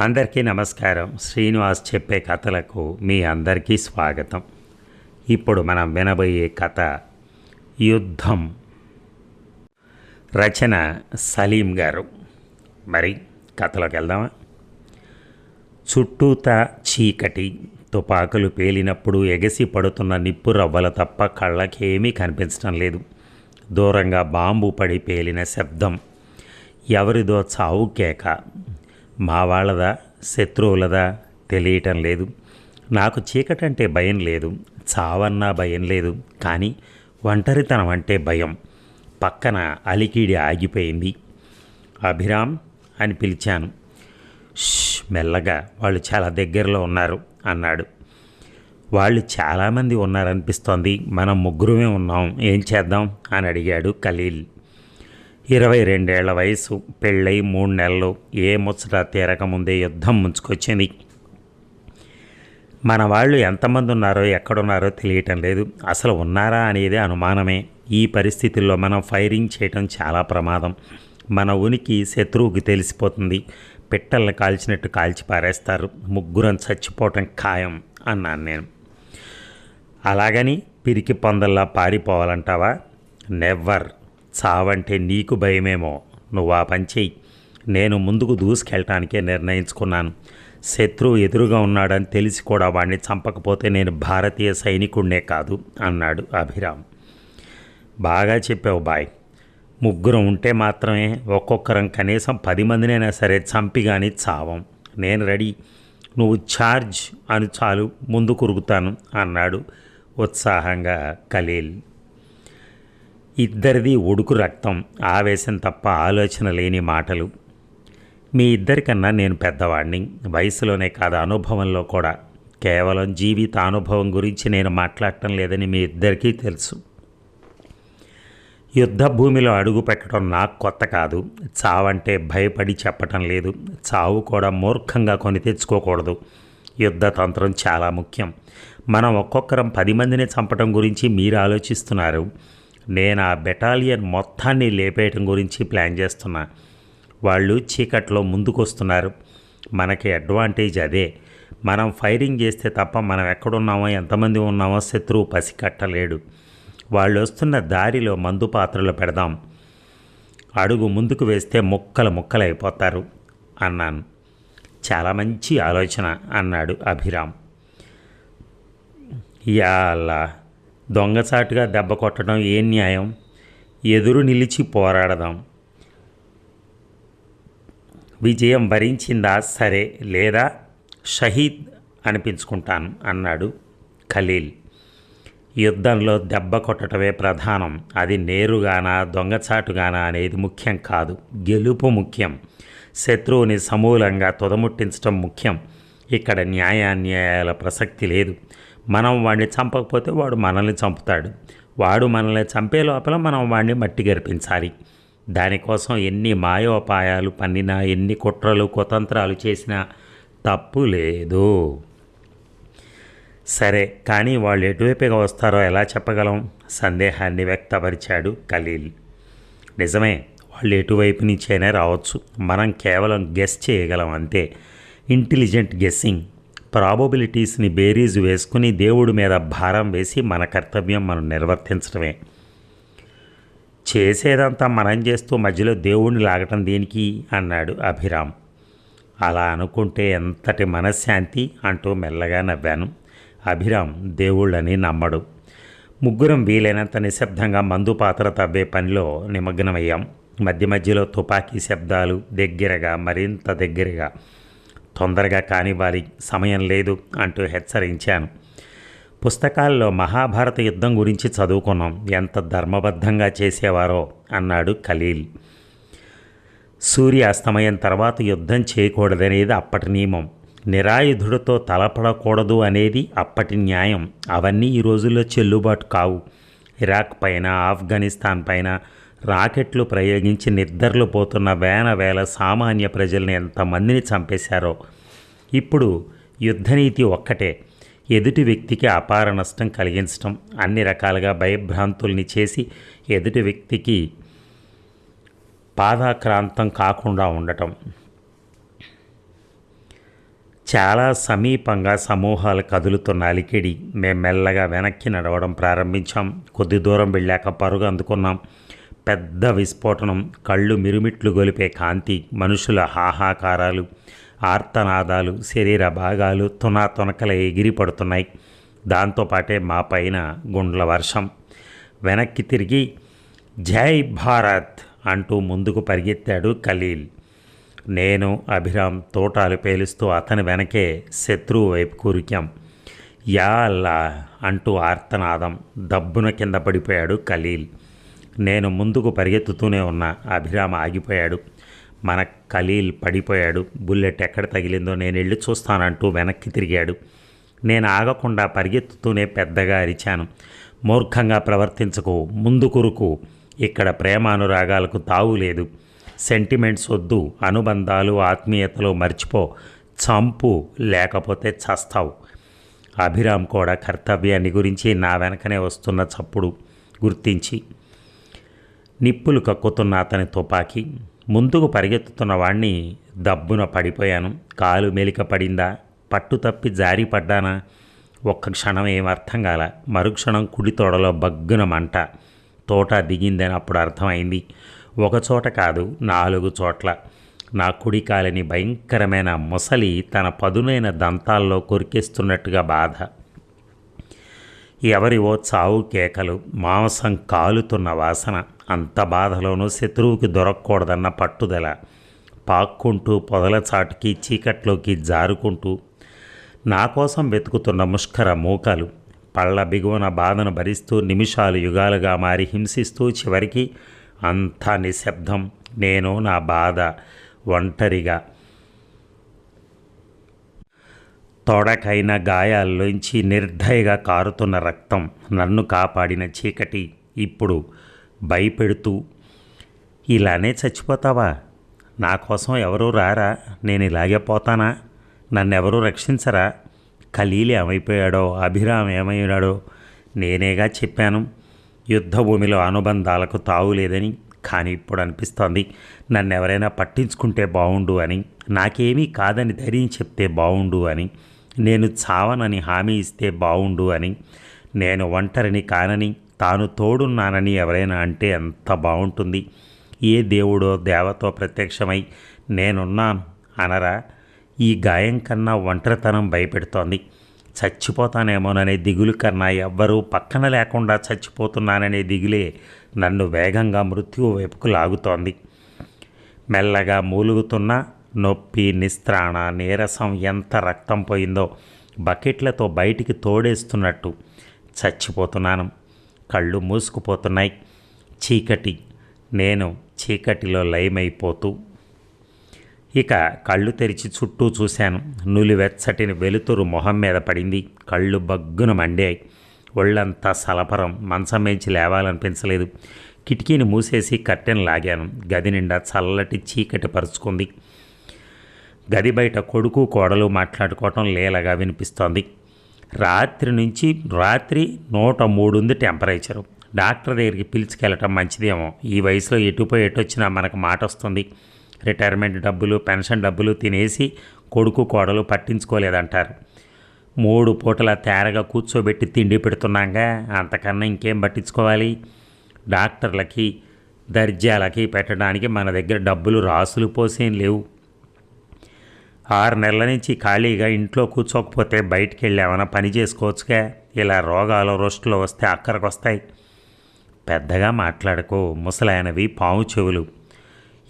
అందరికీ నమస్కారం. శ్రీనివాస్ చెప్పే కథలకు మీ అందరికీ స్వాగతం. ఇప్పుడు మనం వినబోయే కథ యుద్ధం. రచన సలీం గారు. మరి కథలోకి వెళ్దామా? చుట్టూతా చీకటి తుపాకులు పేలినప్పుడు ఎగసి పడుతున్న నిప్పు రవ్వల తప్ప కళ్ళకేమీ కనిపించడం లేదు. దూరంగా బాంబు పడి పేలిన శబ్దం. ఎవరిదో చావు కేక. మా వాళ్ళదా? శత్రువులదా? తెలియటం లేదు. నాకు చీకటంటే భయం లేదు. చావన్నా భయం లేదు. కానీ ఒంటరితనం అంటే భయం. పక్కన అలికిడి ఆగిపోయింది. అభిరామ్ అని పిలిచాను. మెల్లగా వాళ్ళు చాలా దగ్గరలో ఉన్నారు అన్నాడు. వాళ్ళు చాలామంది ఉన్నారనిపిస్తోంది. మనం ముగ్గురమే ఉన్నాం. ఏం చేద్దాం? అని అడిగాడు ఖలీల్. ఇరవై రెండేళ్ళ వయసు పెళ్ళై మూడు నెలలు ఏ ముచ్చట తీరకముందే యుద్ధం ముంచుకొచ్చింది. మన వాళ్ళు ఎంతమంది ఉన్నారో ఎక్కడున్నారో తెలియటం లేదు. అసలు ఉన్నారా అనేది అనుమానమే. ఈ పరిస్థితుల్లో మనం ఫైరింగ్ చేయటం చాలా ప్రమాదం. మన ఉనికి శత్రువుకి తెలిసిపోతుంది. పిట్టల్ని కాల్చినట్టు కాల్చి పారేస్తారు. ముగ్గురం చచ్చిపోవటం ఖాయం అన్నాను నేను. అలాగని పిరికి పొందల్లా పారిపోవాలంటావా? నెవ్వర్ చావంటే నీకు భయమేమో. నువ్వు ఆ పని చెయ్యి. నేను ముందుకు దూసుకెళ్ళటానికే నిర్ణయించుకున్నాను. శత్రువు ఎదురుగా ఉన్నాడని తెలిసి కూడా వాడిని చంపకపోతే నేను భారతీయ సైనికుడినే కాదు అన్నాడు అభిరామ్. బాగా చెప్పావు బాయ్. ముగ్గురం ఉంటే మాత్రమే ఒక్కొక్కరం కనీసం పది మందినైనా సరే చంపి కానీ చావం. నేను రెడీ. నువ్వు ఛార్జ్ అని చాలు ముందు కురుగుతాను అన్నాడు ఉత్సాహంగా ఖలీల్. ఇద్దరిది ఉడుకు రక్తం ఆవేశం తప్ప ఆలోచన లేని మాటలు. మీ ఇద్దరికన్నా నేను పెద్దవాడిని వయసులోనే కాదు అనుభవంలో కూడా. కేవలం జీవిత అనుభవం గురించి నేను మాట్లాడటం లేదని మీ ఇద్దరికీ తెలుసు. యుద్ధ భూమిలో అడుగు పెట్టడం నాకు కొత్త కాదు. చావంటే భయపడి చెప్పటం లేదు. చావు కూడా మూర్ఖంగా కొని తెచ్చుకోకూడదు. యుద్ధ తంత్రం చాలా ముఖ్యం. మనం ఒక్కొక్కరం పది మందిని చంపటం గురించి మీరు ఆలోచిస్తున్నారు. నేను ఆ బెటాలియన్ మొత్తాన్ని లేపేయటం గురించి ప్లాన్ చేస్తున్నా. వాళ్ళు చీకట్లో ముందుకొస్తున్నారు. మనకి అడ్వాంటేజ్ అదే. మనం ఫైరింగ్ చేస్తే తప్ప మనం ఎక్కడున్నామో ఎంతమంది ఉన్నామో శత్రువు పసికట్టలేడు. వాళ్ళు వస్తున్న దారిలో మందు పాత్రలు పెడదాం. అడుగు ముందుకు వేస్తే ముక్కలు ముక్కలు అయిపోతారు అన్నాను. చాలా మంచి ఆలోచన అన్నాడు అభిరామ్. యాలా దొంగచాటుగా దెబ్బ కొట్టడం ఏం న్యాయం? ఎదురు నిలిచి పోరాడదాం. విజయం భరించిందా సరే లేదా షహీద్ అనిపించుకుంటాను అన్నాడు ఖలీల్. యుద్ధంలో దెబ్బ కొట్టడమే ప్రధానం. అది నేరుగానా దొంగచాటుగానా అనేది ముఖ్యం కాదు. గెలుపు ముఖ్యం. శత్రువుని సమూలంగా తుదముట్టించడం ముఖ్యం. ఇక్కడ న్యాయాన్యాయాల ప్రసక్తి లేదు. మనం వాడిని చంపకపోతే వాడు మనల్ని చంపుతాడు. వాడు మనల్ని చంపే లోపల మనం వాడిని మట్టి గర్పించాలి. దానికోసం ఎన్ని మాయోపాయాలు పన్నినా ఎన్ని కుట్రలు కుతంత్రాలు చేసినా తప్పు లేదు. సరే కానీ వాళ్ళు ఎటువైపుగా వస్తారో ఎలా చెప్పగలం? సందేహాన్ని వ్యక్తపరిచాడు ఖలీల్. నిజమే వాళ్ళు ఎటువైపు నుంచైనా రావచ్చు. మనం కేవలం గెస్ చేయగలం అంతే. ఇంటెలిజెంట్ గెస్సింగ్ ప్రాబబిలిటీస్ని బేరీజు వేసుకుని దేవుడి మీద భారం వేసి మన కర్తవ్యం మనం నిర్వర్తించడమే. చేసేదంతా మనం చేస్తూ మధ్యలో దేవుణ్ణి లాగటం దేనికి? అన్నాడు అభిరామ్. అలా అనుకుంటే ఎంతటి మనశ్శాంతి? అంటూ మెల్లగా నవ్వాను. అభిరామ్ దేవుళ్ళని నమ్మడు. ముగ్గురం వీలైనంత నిశ్శబ్దంగా మందు పాత్ర తవ్వే పనిలో నిమగ్నమయ్యాం. మధ్య మధ్యలో తుపాకీ శబ్దాలు దగ్గరగా మరింత దగ్గరగా తొందరగా కానివ్వాలి సమయం లేదు అంటూ హెచ్చరించాను. పుస్తకాల్లో మహాభారత యుద్ధం గురించి చదువుకున్నాం. ఎంత ధర్మబద్ధంగా చేసేవారో అన్నాడు ఖలీల్. సూర్యాస్తమయం తర్వాత యుద్ధం చేయకూడదనేది అప్పటి నియమం. నిరాయుధుడితో తలపడకూడదు అనేది అప్పటి న్యాయం. అవన్నీ ఈ రోజుల్లో చెల్లుబాటు కావు. ఇరాక్ పైన ఆఫ్ఘనిస్తాన్ పైన రాకెట్లు ప్రయోగించి నిద్రలు పోతున్న వేల వేల సామాన్య ప్రజల్ని ఎంతమందిని చంపేశారో. ఇప్పుడు యుద్ధనీతి ఒక్కటే. ఎదుటి వ్యక్తికి అపార నష్టం కలిగించటం అన్ని రకాలుగా భయభ్రాంతుల్ని చేసి ఎదుటి వ్యక్తికి పాదాక్రాంతం కాకుండా ఉండటం. చాలా సమీపంగా సమూహాలు కదులుతున్న అలికిడి. మేము మెల్లగా వెనక్కి నడవడం ప్రారంభించాం. కొద్ది దూరం వెళ్ళాక పరుగు అందుకున్నాం. పెద్ద విస్ఫోటనం కళ్ళు మిరుమిట్లు గొలిపే కాంతి మనుషుల హాహాకారాలు ఆర్తనాదాలు శరీర భాగాలు తునా తునకల ఎగిరి పడుతున్నాయి దాంతోపాటే మా పైన గుండ్ల వర్షం. వెనక్కి తిరిగి జై భారత్ అంటూ ముందుకు పరిగెత్తాడు ఖలీల్. నేను అభిరామ్ తోటాలు పేలుస్తూ అతని వెనకే శత్రువు వైపు కూరికాం యా అల్లా అంటూ ఆర్తనాదం దబ్బున కింద పడిపోయాడు ఖలీల్. నేను ముందుకు పరిగెత్తుతూనే ఉన్నా. అభిరామ ఆగిపోయాడు. మన ఖలీల్ పడిపోయాడు. బుల్లెట్ ఎక్కడ తగిలిందో నేను వెళ్ళి చూస్తానంటూ వెనక్కి తిరిగాడు. నేను ఆగకుండా పరిగెత్తుతూనే పెద్దగా అరిచాను. మూర్ఖంగా ప్రవర్తించకు. ముందు కురుకు. ఇక్కడ ప్రేమానురాగాలకు తావులేదు సెంటిమెంట్స్ వద్దు. అనుబంధాలు ఆత్మీయతలు మర్చిపో. చంపు. లేకపోతే చస్తావు. అభిరామ్ కూడా కర్తవ్యాన్ని గురించి నా వెనకనే వస్తున్న చప్పుడు గుర్తించి నిప్పులు కక్కుతున్న అతని తుపాకీ. ముందుకు పరిగెత్తుతున్న వాణ్ణి దబ్బున పడిపోయాను. కాలు మెలిక పడిందా? పట్టు తప్పి జారి పడ్డానా? ఒక్క క్షణం ఏం అర్థం కాల. మరుక్షణం కుడి తోడలో బగ్గున మంట. తోట దిగిందని అప్పుడు అర్థమైంది. ఒకచోట కాదు నాలుగు చోట్ల. నా కుడి కాలిని భయంకరమైన ముసలి తన పదునైన దంతాల్లో కొరికేస్తున్నట్టుగా బాధ. ఎవరివో చావు కేకలు మాంసం కాలుతున్న వాసన అంత బాధలోనూ శత్రువుకి దొరకకూడదన్న పట్టుదల. పాక్కుంటూ పొదల చాటుకి చీకట్లోకి జారుకుంటూ నా కోసం వెతుకుతున్న ముష్కర మూకలు పళ్ళ బిగువన బాధను భరిస్తూ నిమిషాలు యుగాలుగా మారి హింసిస్తూ చివరికి అంతా నిశ్శబ్దం నేను నా బాధ ఒంటరిగా తొడకైన గాయాల్లోంచి నిర్ధయగా కారుతున్న రక్తం నన్ను కాపాడిన చీకటి ఇప్పుడు భయపెడుతూ ఇలానే చచ్చిపోతావా? నా కోసం ఎవరూ రారా? నేను ఇలాగే పోతానా? నన్నెవరూ రక్షించరా? ఖలీలు ఏమైపోయాడో అభిరామ్ ఏమయ్యాడో నేనేగా చెప్పాను. యుద్ధభూమిలో అనుబంధాలకు తావులేదని కానీ ఇప్పుడు అనిపిస్తోంది నన్ను ఎవరైనా పట్టించుకుంటే బాగుండు అని నాకేమీ కాదని ధైర్యం చెప్తే బాగుండు అని నేను చావనని హామీ ఇస్తే బాగుండు అని నేను ఒంటరిని కానని తాను తోడున్నానని ఎవరైనా అంటే ఎంత బాగుంటుంది ఏ దేవుడో దేవతో ప్రత్యక్షమై నేనున్నాను అనరా? ఈ గాయం కన్నా ఒంటరితనం భయపెడుతోంది. చచ్చిపోతానేమోననే దిగులు కన్నా ఎవ్వరూ పక్కన లేకుండా చచ్చిపోతున్నాననే దిగులే నన్ను వేగంగా మృత్యువు వైపుకు లాగుతోంది. మెల్లగా మూలుగుతున్న నొప్పి నిస్త్రాణ నీరసం ఎంత రక్తం పోయిందో బకెట్లతో బయటికి తోడేస్తున్నట్టు చచ్చిపోతున్నాను. కళ్ళు మూసుకుపోతున్నాయి. చీకటి. నేను చీకటిలో లయమైపోతూ ఇక కళ్ళు తెరిచి చుట్టూ చూశాను. నులివెచ్చటిని వెలుతురు మొహం మీద పడింది. కళ్ళు బగ్గున మండాయి. ఒళ్ళంతా సలపరం. మంచం మేంచి లేవాలనిపించలేదు. కిటికీని మూసేసి కట్టెను లాగాను. గది నిండా చల్లటి చీకటి పరుచుకుంది. గది బయట కొడుకు కోడలు మాట్లాడుకోవటం లేలగా వినిపిస్తోంది. రాత్రి నుంచి రాత్రి నూట మూడు ఉంది టెంపరేచరు. డాక్టర్ దగ్గరికి పిలుచుకెళ్ళటం మంచిదేమో. ఈ వయసులో ఎటుపోయి ఎటొచ్చినా మనకు మాట వస్తుంది రిటైర్మెంట్ డబ్బులు పెన్షన్ డబ్బులు తినేసి కొడుకు కోడలు పట్టించుకోలేదంటారు. మూడు పూటల తేరగా కూర్చోబెట్టి తిండి పెడుతున్నాగా. అంతకన్నా ఇంకేం పట్టించుకోవాలి? డాక్టర్లకి దర్జాలకి పెట్టడానికి మన దగ్గర డబ్బులు రాసులు పోసేం లేవు. ఆరు నెలల నుంచి ఖాళీగా ఇంట్లో కూర్చోకపోతే బయటికి వెళ్ళామన్నా ఏమైనా పని చేసుకోవచ్చుగా. ఇలా రోగాలు రొస్టులు వస్తే అక్కడికి వస్తాయి పెద్దగా మాట్లాడకు ముసలాయనవి పాము చెవులు.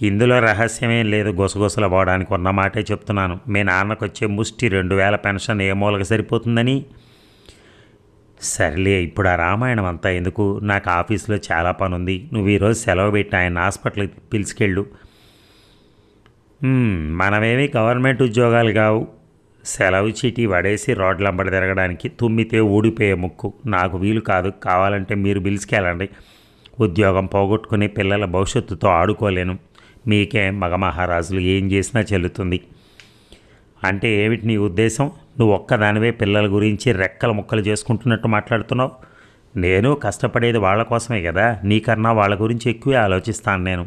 ఇందులో రహస్యమేం లేదు గుసగుసలు పోవడానికి ఉన్న మాటే చెప్తున్నాను. మీ నాన్నకు వచ్చే ముష్టి రెండు వేల పెన్షన్ ఏ మూలకి సరిపోతుందని? సర్లే ఇప్పుడు ఆ రామాయణం అంతా ఎందుకు? నాకు ఆఫీస్లో చాలా పని ఉంది నువ్వు ఈరోజు సెలవు పెట్టి ఆయన హాస్పిటల్కి పిలుచుకెళ్ళు. మనమేమి గవర్నమెంట్ ఉద్యోగాలు కావు. సెలవు చీటీ పడేసి రోడ్లంబడి తిరగడానికి తుమ్మితే ఊడిపోయే ముక్కు. నాకు వీలు కాదు కావాలంటే మీరు పిలుచుకెళ్ళండి. ఉద్యోగం పోగొట్టుకుని పిల్లల భవిష్యత్తుతో ఆడుకోలేను. మీకే మగ మహారాజులు ఏం చేసినా చెల్లుతుంది. అంటే ఏమిటి నీ ఉద్దేశం? నువ్వు ఒక్కదానివే పిల్లల గురించి రెక్కల ముక్కలు చేసుకుంటున్నట్టు మాట్లాడుతున్నావు? నేను కష్టపడేది వాళ్ళ కోసమే కదా. నీకన్నా వాళ్ళ గురించి ఎక్కువే ఆలోచిస్తాను నేను.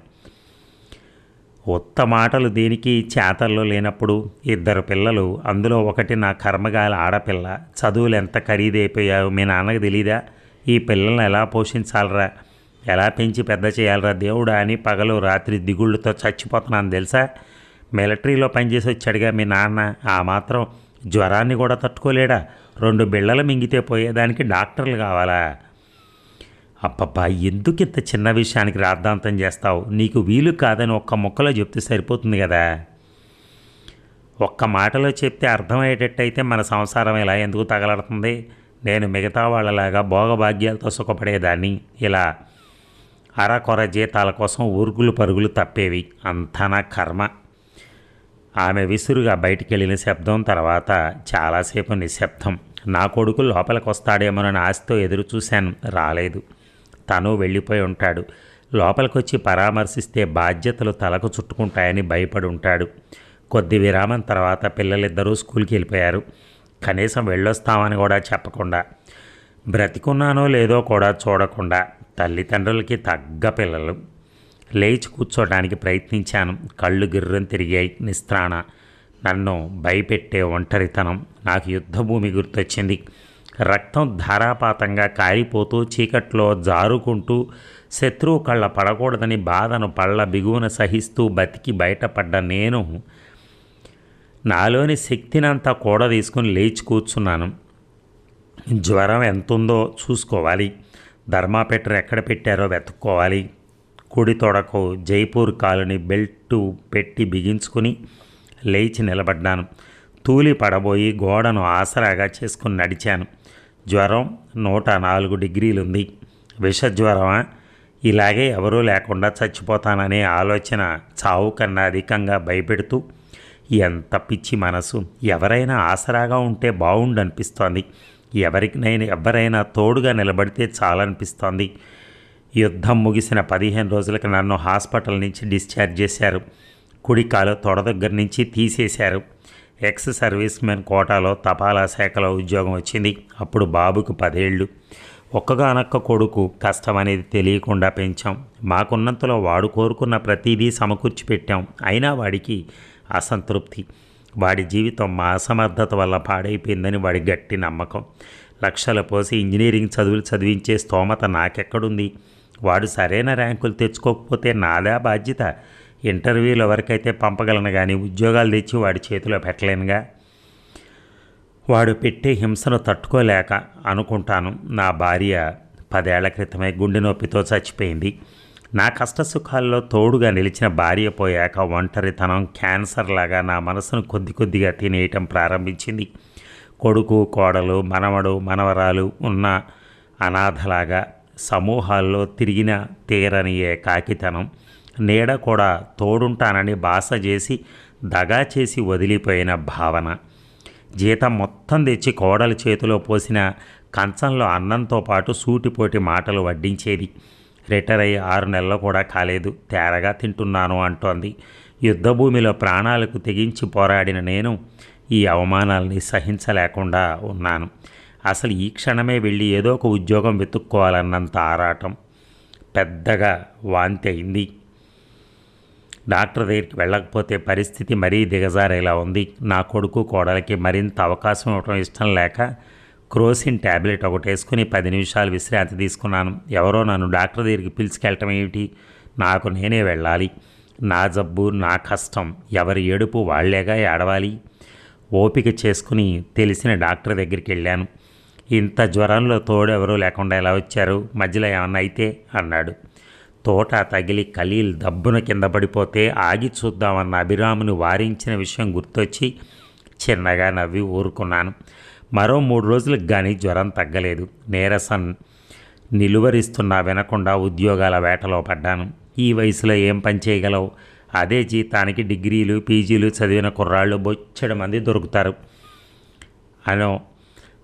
ఉత్త మాటలు దీనికి చేతల్లో లేనప్పుడు ఇద్దరు పిల్లలు అందులో ఒకటి నా కర్మగాల ఆడపిల్ల చదువులు ఎంత ఖరీదైపోయావు మీ నాన్నకు తెలీదా? ఈ పిల్లల్ని ఎలా పోషించాలరా? ఎలా పెంచి పెద్ద చేయాలరా దేవుడా అని పగలు రాత్రి దిగుళ్ళతో చచ్చిపోతున్నాను తెలుసా? మిలిటరీలో పనిచేసి వచ్చాడుగా మీ నాన్న. ఆ మాత్రం జ్వరాన్ని కూడా తట్టుకోలేడా? రెండు బిళ్ళలు మింగితే పోయేదానికి డాక్టర్లు కావాలా? అబ్బబ్బా ఎందుకు ఇంత చిన్న విషయానికి రాద్ధాంతం చేస్తావు? నీకు వీలు కాదని ఒక్క ముక్కలో చెప్తే సరిపోతుంది కదా. ఒక్క మాటలో చెప్తే అర్థమయ్యేటట్టయితే మన సంసారం ఇలా ఎందుకు తగలడుతుంది? నేను మిగతా వాళ్ళలాగా భోగభాగ్యాలతో సుఖపడేదాన్ని. ఇలా అరకొర జీతాల కోసం ఊరుగులు పరుగులు తప్పేవి. అంతా నా కర్మ. ఆమె విసురుగా బయటికి వెళ్ళిన శబ్దం తర్వాత చాలాసేపు నిశ్శబ్దం. నా కొడుకు లోపలికి వస్తాడేమోనని ఆశతో ఎదురు చూశాను రాలేదు. తను వెళ్ళిపోయి ఉంటాడు. లోపలికొచ్చి పరామర్శిస్తే బాధ్యతలు తలకు చుట్టుకుంటాయని భయపడి ఉంటాడు కొద్ది విరామం తర్వాత పిల్లలిద్దరూ స్కూల్కి వెళ్ళిపోయారు. కనీసం వెళ్ళొస్తామని కూడా చెప్పకుండా. బ్రతికున్నానో లేదో కూడా చూడకుండా. తల్లిదండ్రులకి తగ్గ పిల్లలు. లేచి కూర్చోడానికి ప్రయత్నించాను. కళ్ళు గిర్రం తిరిగాయి. నిస్త్రాణ. నన్ను భయపెట్టే ఒంటరితనం. నాకు యుద్ధభూమి గుర్తొచ్చింది. రక్తం ధారాపాతంగా కారిపోతూ చీకట్లో జారుకుంటూ శత్రువు కళ్ళ పడకూడదని బాధను పళ్ళ బిగువున సహిస్తూ బతికి బయటపడ్డ నేను నాలోని శక్తినంతా కూడా తీసుకుని లేచి కూర్చున్నాను. జ్వరం ఎంతుందో చూసుకోవాలి. ధర్మాపెట్టర్ ఎక్కడ పెట్టారో వెతుక్కోవాలి. కుడి తొడకు జైపూర్ కాలుని బెల్టు పెట్టి బిగించుకుని లేచి నిలబడ్డాను. తూలి పడబోయి గోడను ఆసరాగా చేసుకుని నడిచాను. జ్వరం నూట నాలుగు డిగ్రీలుంది. విషజ్వరమా? ఇలాగే ఎవరూ లేకుండా చచ్చిపోతాననే ఆలోచన చావు కన్నా అధికంగా భయపెడుతూ ఎంత పిచ్చి మనసు ఎవరైనా ఆసరాగా ఉంటే బాగుండనిపిస్తోంది ఎవరికినైనా ఎవరైనా తోడుగా నిలబడితే చాలనిపిస్తోంది. యుద్ధం ముగిసిన పదిహేను రోజులకు నన్ను హాస్పిటల్ నుంచి డిశ్చార్జ్ చేశారు. కుడికాలు తొడ దగ్గర నుంచి తీసేశారు. ఎక్స్ సర్వీస్ మెన్ కోటాలో తపాలా శాఖలో ఉద్యోగం వచ్చింది. అప్పుడు బాబుకు పదేళ్ళు. ఒక్కగానొక్క కొడుకు కష్టం అనేది తెలియకుండా పెంచాం. మాకున్నంతలో వాడు కోరుకున్న ప్రతిదీ సమకూర్చి పెట్టాం అయినా వాడికి అసంతృప్తి. వాడి జీవితం మా అసమర్థత వల్ల పాడైపోయిందని వాడి గట్టి నమ్మకం. లక్షల పోసి ఇంజనీరింగ్ చదువులు చదివించే స్తోమత నాకెక్కడుంది? వాడు సరైన ర్యాంకులు తెచ్చుకోకపోతే నాదా బాధ్యత? ఇంటర్వ్యూలు ఎవరికైతే పంపగలను కానీ ఉద్యోగాలు తెచ్చి వాడి చేతిలో పెట్టలేనుగా? వాడు పెట్టే హింసను తట్టుకోలేక అనుకుంటాను నా భార్య పదేళ్ళ క్రితమే గుండె నొప్పితో చచ్చిపోయింది. నా కష్ట సుఖాల్లో తోడుగా నిలిచిన భార్య పోయాక ఒంటరితనం క్యాన్సర్ లాగా నా మనసును కొద్ది కొద్దిగా తినేయటం ప్రారంభించింది. కొడుకు కోడలు మనవడు మనవరాలు ఉన్న అనాథలాగా సమూహాల్లో తిరిగిన తీరని ఏకాకితనం నీడ కూడా తోడుంటానని బాస చేసి దగా చేసి వదిలిపోయిన భావన. జీతం మొత్తం తెచ్చి కోడల చేతిలో పోసిన కంచంలో అన్నంతో పాటు సూటిపోటి మాటలు వడ్డించేది. రిటైర్ అయ్యి ఆరు నెలలు కూడా కాలేదు. తేరగా తింటున్నాను అంటోంది. యుద్ధభూమిలో ప్రాణాలకు తెగించి పోరాడిన నేను ఈ అవమానాల్ని సహించలేకుండా ఉన్నాను. అసలు ఈ క్షణమే వెళ్ళి ఏదో ఒక ఉద్యోగం వెతుక్కోవాలన్నంత ఆరాటం పెద్దగా వాంతి అయింది. డాక్టర్ దగ్గరికి వెళ్ళకపోతే పరిస్థితి మరీ దిగజారేలా ఉంది. నా కొడుకు కోడలికి మరింత అవకాశం ఇవ్వడం ఇష్టం లేక క్రోసిన్ ట్యాబ్లెట్ ఒకటి వేసుకుని పది నిమిషాలు విశ్రాంతి తీసుకున్నాను. ఎవరో నన్ను డాక్టర్ దగ్గరికి పిలుచుకెళ్ళటం ఏమిటి? నాకు నేనే వెళ్ళాలి. నా జబ్బు నా కష్టం ఎవరి ఏడుపు వాళ్ళేగా ఏడవాలి? ఓపిక చేసుకుని తెలిసిన డాక్టర్ దగ్గరికి వెళ్ళాను. ఇంత జ్వరంలో తోడు ఎవరూ లేకుండా ఎలా వచ్చారు? మధ్యలో ఏమన్నా అయితే అన్నాడు. తోట తగిలి ఖలీల్ దబ్బున కింద పడిపోతే ఆగి చూద్దామన్న అభిరాముని వారించిన విషయం గుర్తొచ్చి చిన్నగా నవ్వి ఊరుకున్నాను. మరో మూడు రోజులకు కానీ జ్వరం తగ్గలేదు. నీరసం నిలువరిస్తున్నా వినకుండా ఉద్యోగాల వేటలో పడ్డాను. ఈ వయసులో ఏం పని చేయగలవు? అదే జీతానికి డిగ్రీలు పీజీలు చదివిన కుర్రాళ్ళు బొచ్చడి మంది దొరుకుతారు. అనో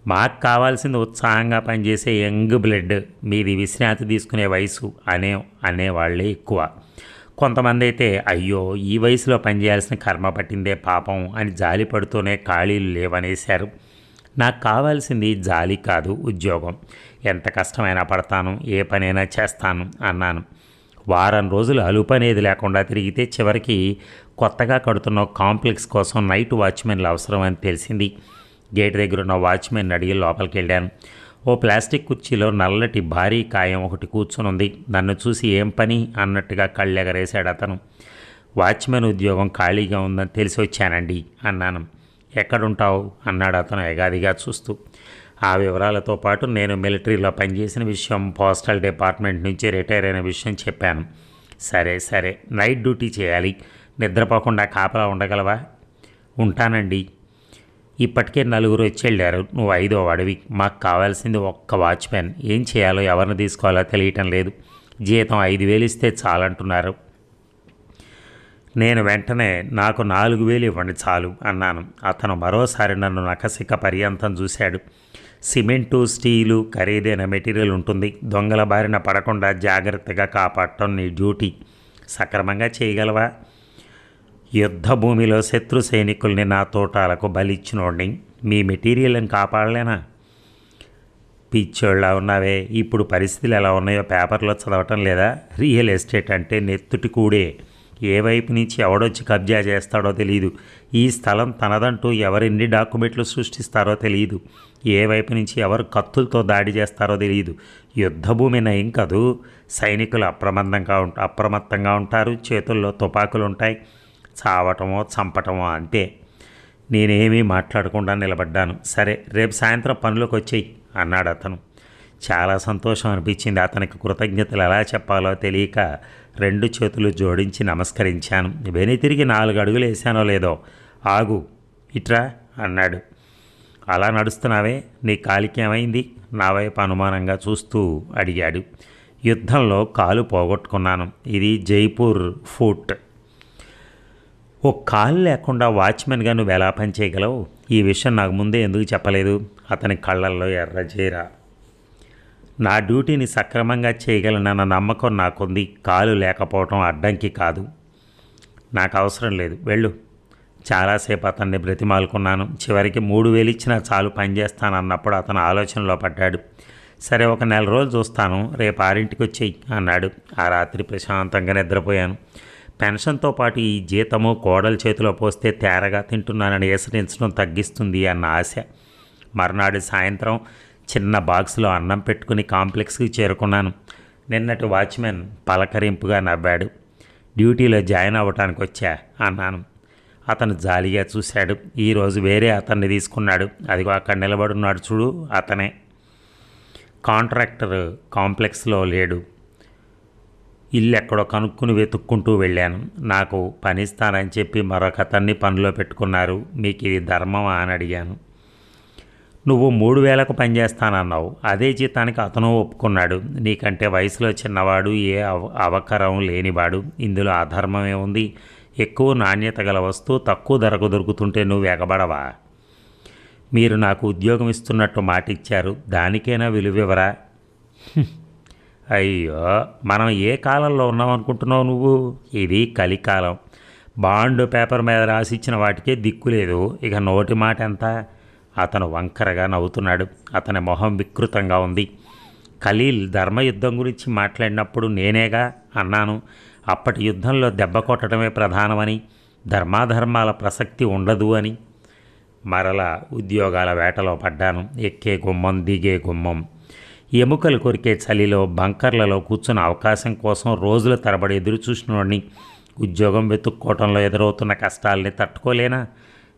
మాకు కావాల్సింది ఉత్సాహంగా పనిచేసే యంగ్ బ్లడ్. మీది విశ్రాంతి తీసుకునే వయసు. అనే అనేవాళ్ళే ఎక్కువ. కొంతమంది అయితే అయ్యో ఈ వయసులో పనిచేయాల్సిన కర్మ పట్టిందే పాపం అని జాలి పడుతూనే ఖాళీలు లేవనేశారు. నాకు కావాల్సింది జాలి కాదు ఉద్యోగం. ఎంత కష్టమైనా పడతాను ఏ పనైనా చేస్తాను అన్నాను. వారం రోజులు అలుపనేది లేకుండా తిరిగితే చివరికి కొత్తగా కడుతున్న కాంప్లెక్స్ కోసం నైట్ వాచ్మెన్లు అవసరం అని తెలిసింది. గేట్ దగ్గర ఉన్న వాచ్మెన్ అడిగి లోపలికి వెళ్ళాను ఓ ప్లాస్టిక్ కుర్చీలో నల్లటి భారీ కాయం ఒకటి కూర్చునుంది. నన్ను చూసి ఏం పని అన్నట్టుగా కళ్ళెగరేశాడు అతను. వాచ్మెన్ ఉద్యోగం ఖాళీగా ఉందని తెలిసి వచ్చానండి అన్నాను. ఎక్కడుంటావు అన్నాడు అతను ఎగాదిగా చూస్తూ. ఆ వివరాలతో పాటు నేను మిలిటరీలో పనిచేసిన విషయం పోస్టల్ డిపార్ట్మెంట్ నుంచి రిటైర్ అయిన విషయం చెప్పాను. సరే సరే నైట్ డ్యూటీ చేయాలి. నిద్రపోకుండా కాపలా ఉండగలవా? ఉంటానండి. ఇప్పటికే నలుగురు వచ్చి వెళ్ళారు నువ్వు ఐదో అడవి. మాకు కావాల్సింది ఒక్క వాచ్మెన్. ఏం చేయాలో ఎవరిని తీసుకోవాలో తెలియటం లేదు. జీతం ఐదు వేలు ఇస్తే చాలంటున్నారు. నేను వెంటనే నాకు నాలుగు వేలు ఇవ్వండి చాలు అన్నాను. అతను మరోసారి నన్ను నకసిక పర్యంతం చూశాడు. సిమెంటు స్టీలు ఖరీదైన మెటీరియల్ ఉంటుంది. దొంగల బారిన పడకుండా జాగ్రత్తగా కాపాడటం నీ డ్యూటీ. సక్రమంగా చేయగలవా? యుద్ధ భూమిలో శత్రు సైనికుల్ని నా తోటాలకు బలిచ్చినోండి మీ మెటీరియల్ని కాపాడలేనా? పిచ్చోళ్ళ ఉన్నావే ఇప్పుడు పరిస్థితులు ఎలా ఉన్నాయో పేపర్లో చదవటం లేదా రియల్ ఎస్టేట్ అంటే నెత్తుటి కూడే. ఏ వైపు నుంచి ఎవడొచ్చి కబ్జా చేస్తాడో తెలియదు ఈ స్థలం తనదంటూ ఎవరెన్ని డాక్యుమెంట్లు సృష్టిస్తారో తెలియదు ఏ వైపు నుంచి ఎవరు కత్తులతో దాడి చేస్తారో తెలియదు యుద్ధభూమి నయం కదూ? సైనికులు అప్రమత్తంగా ఉం అప్రమత్తంగా ఉంటారు. చేతుల్లో తుపాకులు ఉంటాయి చావటమో చంపటమో అంతే. నేనేమీ మాట్లాడకుండా నిలబడ్డాను. సరే రేపు సాయంత్రం పనులకు వచ్చేయి అన్నాడు అతను చాలా సంతోషం అనిపించింది. అతనికి కృతజ్ఞతలు ఎలా చెప్పాలో తెలియక రెండు చేతులు జోడించి నమస్కరించాను. వెని తిరిగి నాలుగు అడుగులు వేసానో లేదో? ఆగు ఇట్రా అన్నాడు. అలా నడుస్తున్నావే? నీ కాలికి ఏమైంది? నా వైపు అనుమానంగా చూస్తూ అడిగాడు. యుద్ధంలో కాలు పోగొట్టుకున్నాను. ఇది జైపూర్ ఫూట్ ఓ కాలు లేకుండా వాచ్మెన్గా నువ్వు ఎలా పనిచేయగలవు? ఈ విషయం నాకు ముందే ఎందుకు చెప్పలేదు? అతని కళ్ళల్లో ఎర్రజీరా. నా డ్యూటీని సక్రమంగా చేయగలనన్న నమ్మకం నాకుంది. కాలు లేకపోవటం అడ్డంకి కాదు. నాకు అవసరం లేదు. వెళ్ళు. చాలాసేపు అతన్ని బ్రతిమాలుకున్నాను. చివరికి మూడు వేలు ఇచ్చినా చాలు పనిచేస్తాను అన్నప్పుడు అతను ఆలోచనలో పడ్డాడు. సరే ఒక నెల రోజులు చూస్తాను. రేపు ఆరింటికి వచ్చేయి అన్నాడు. ఆ రాత్రి ప్రశాంతంగా నిద్రపోయాను. పెన్షన్తో పాటు ఈ జీతము కోడల చేతిలో పోస్తే తేరగా తింటున్నానని హెసరించడం తగ్గిస్తుంది అన్న ఆశ. మర్నాడు సాయంత్రం చిన్న బాక్స్లో అన్నం పెట్టుకుని కాంప్లెక్స్కి చేరుకున్నాను. నిన్నటి వాచ్మెన్ పలకరింపుగా నవ్వాడు. డ్యూటీలో జాయిన్ అవ్వటానికి వచ్చా అన్నాను. అతను జాలిగా చూశాడు. ఈరోజు వేరే అతన్ని తీసుకున్నాడు. అదిగో అక్కడ నిలబడున్నాడు చూడు అతనే. కాంట్రాక్టర్ కాంప్లెక్స్లో లేడు. ఇల్లు ఎక్కడో కనుక్కుని వెతుక్కుంటూ వెళ్ళాను. నాకు పనిస్తానని చెప్పి మరొక అతన్ని పనిలో పెట్టుకున్నారు. మీకు ఇది ధర్మమా అని అడిగాను. నువ్వు మూడు వేలకు పనిచేస్తానన్నావు అదే జీతానికి అతను ఒప్పుకున్నాడు. నీకంటే వయసులో చిన్నవాడు ఏ అవ అవకరం లేనివాడు. ఇందులో అధర్మమే ఉంది. ఎక్కువ నాణ్యత గల వస్తువు తక్కువ ధరకు దొరుకుతుంటే నువ్వు ఎగబడవా? మీరు నాకు ఉద్యోగం ఇస్తున్నట్టు మాట ఇచ్చారు దానికైనా విలువివరా అయ్యో! మనం ఏ కాలంలో ఉన్నాం అనుకుంటున్నావు నువ్వు? ఇది కలికాలం. బాండ్ పేపర్ మీద రాసిచ్చిన వాటికే దిక్కు లేదు. ఇక నోటి మాట ఎంత? అతను వంకరగా నవ్వుతున్నాడు. అతని మొహం వికృతంగా ఉంది. ఖలీల్ ధర్మయుద్ధం గురించి మాట్లాడినప్పుడు నేనేగా అన్నాను. అప్పటి యుద్ధంలో దెబ్బ కొట్టడమే ప్రధానమని ధర్మాధర్మాల ప్రసక్తి ఉండదు అని. మరల ఉద్యోగాల వేటలో పడ్డాను. ఎక్కే గుమ్మం దిగే గుమ్మం. ఎముకలు కొరికే చలిలో బంకర్లలో కూర్చున్న అవకాశం కోసం రోజుల తరబడి ఎదురు చూసినోడిని ఉద్యోగం వెతుక్కోవటంలో ఎదురవుతున్న కష్టాల్ని తట్టుకోలేనా?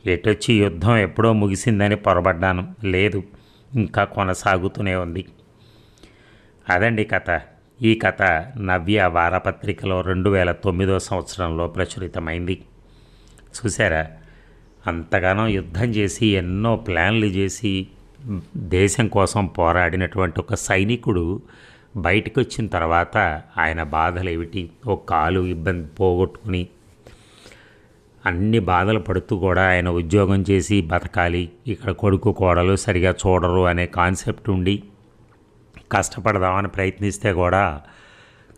ఎటొచ్చి యుద్ధం ఎప్పుడో ముగిసిందని పొరబడ్డాను. లేదు ఇంకా కొనసాగుతూనే ఉంది. అదండి కథ. ఈ కథ నవ్య వారపత్రికలో రెండు వేల తొమ్మిదో సంవత్సరంలో ప్రచురితమైంది. చూసారా అంతగానో యుద్ధం చేసి ఎన్నో ప్లాన్లు చేసి దేశం కోసం పోరాడినటువంటి ఒక సైనికుడు బయటకు వచ్చిన తర్వాత ఆయన బాధలు ఏమిటి ఓ కాలు ఇబ్బంది పోగొట్టుకుని అన్ని బాధలు పడుతూ కూడా ఆయన ఉద్యోగం చేసి బతకాలి. ఇక్కడ కొడుకు కోడలు సరిగా చూడరు అనే కాన్సెప్ట్ ఉండి కష్టపడదామని ప్రయత్నిస్తే కూడా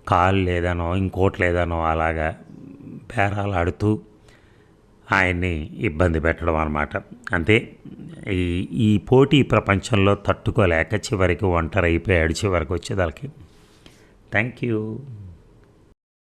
కాలు లేదనో ఇంకోటి లేదనో అలాగా ఆడుతూ ఆయన్ని ఇబ్బంది పెట్టడం అనమాట అంతే. ఈ ఈ పోటీ ప్రపంచంలో తట్టుకోలేక చివరికి ఒంటరి అయిపోయాడు చివరికి వచ్చేదానికి థ్యాంక్ యూ.